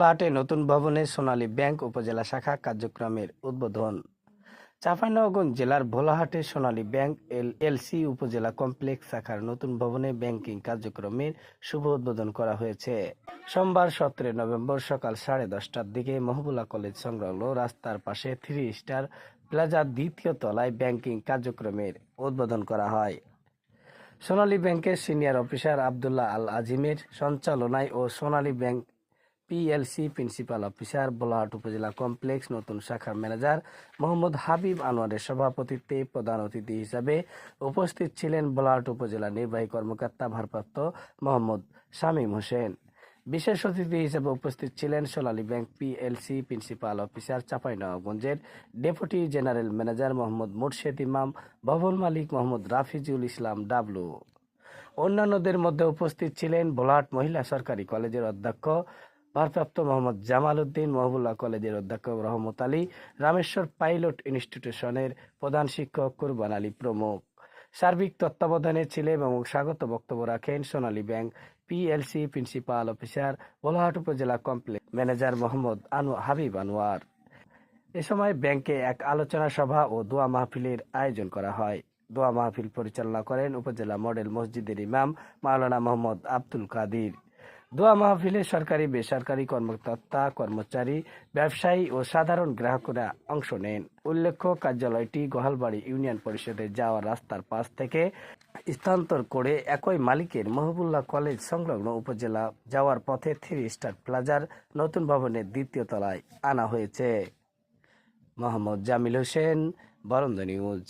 পাটে নতুন ভবনে সোনালী ব্যাংক উপজেলা শাখা কার্যক্রমের উদ্বোধন। চাঁপাইনবাবগঞ্জ জেলার ভোলাহাটে সোনালী ব্যাংক এল এলসি উপজেলা কমপ্লেক্স শাখার নতুন ভবনে ব্যাংকিং কার্যক্রমের শুভ উদ্বোধন করা হয়েছে। সোমবার সতেরো নভেম্বর সকাল সাড়ে দশটার দিকে মহবুলা কলেজ সংলগ্ন রাস্তার পাশে থ্রি স্টার প্লাজার দ্বিতীয় তলায় ব্যাংকিং কার্যক্রমের উদ্বোধন করা হয়। সোনালী ব্যাংকের সিনিয়র অফিসার আবদুল্লাহ আল আজিমের সঞ্চালনায় ও Sonali bank PLC principal officer Bholahat উপজেলা কমপ্লেক্স নতুন শাখার ম্যানেজার মোহাম্মদ হাবিব আনোয়ারের সভাপতিত্বে প্রধান অতিথি হিসাবে উপস্থিত ছিলেন বোলাহাট উপজেলা নির্বাহী কর্মকর্তা ভারপ্রাপ্ত মোহাম্মদ শামীম হোসেন। বিশেষ অতিথি হিসেবে উপস্থিত ছিলেন Sonali bank PLC principal officer চাঁপাইনবাবগঞ্জের deputy general manager Mohammad Murshed Imam, ভবন মালিক মোহাম্মদ রাফিজুল ইসলাম ডাবলু। অন্যান্যদের মধ্যে উপস্থিত ছিলেন বোলাহাট মহিলা সরকারি কলেজের অধ্যক্ষ ভারপ্রাপ্ত মোহাম্মদ জামাল উদ্দিন মহবুল্লাহ কলেজের অধ্যক্ষ রহমত আলী, রামেশ্বর পাইলট ইনস্টিটিউশনের প্রধান শিক্ষক কুরবান আলী প্রমুখ। সার্বিক তত্ত্বাবধানে ছিলেন এবং স্বাগত বক্তব্য রাখেন Sonali bank PLC principal officer Bholahat উপজেলা কমপ্লেক্স ম্যানেজার মোহাম্মদ আনু হাবিব আনোয়ার। এ সময় ব্যাংকে এক আলোচনা সভা ও দোয়া মাহফিলের আয়োজন করা হয়। দোয়া মাহফিল পরিচালনা করেন উপজেলা মডেল মসজিদের ইমাম মাওলানা মোহাম্মদ আব্দুল কাদির। দোয়া মাহফিলে সরকারি, বেসরকারি কর্মকর্তা, কর্মচারী, ব্যবসায়ী ও সাধারণ গ্রাহকরা অংশ নেন। উল্লেখ্য, কার্যালয়টি গোহালবাড়ি ইউনিয়ন পরিষদে যাওয়ার রাস্তার পাশ থেকে স্থানান্তর করে একই মালিকের মহবুল্লাহ কলেজ সংলগ্ন উপজেলা যাওয়ার পথে থ্রি স্টার প্লাজার নতুন ভবনের দ্বিতীয় তলায় আনা হয়েছে। মোহাম্মদ জামিল হোসেন, বরন্দ নিউজ।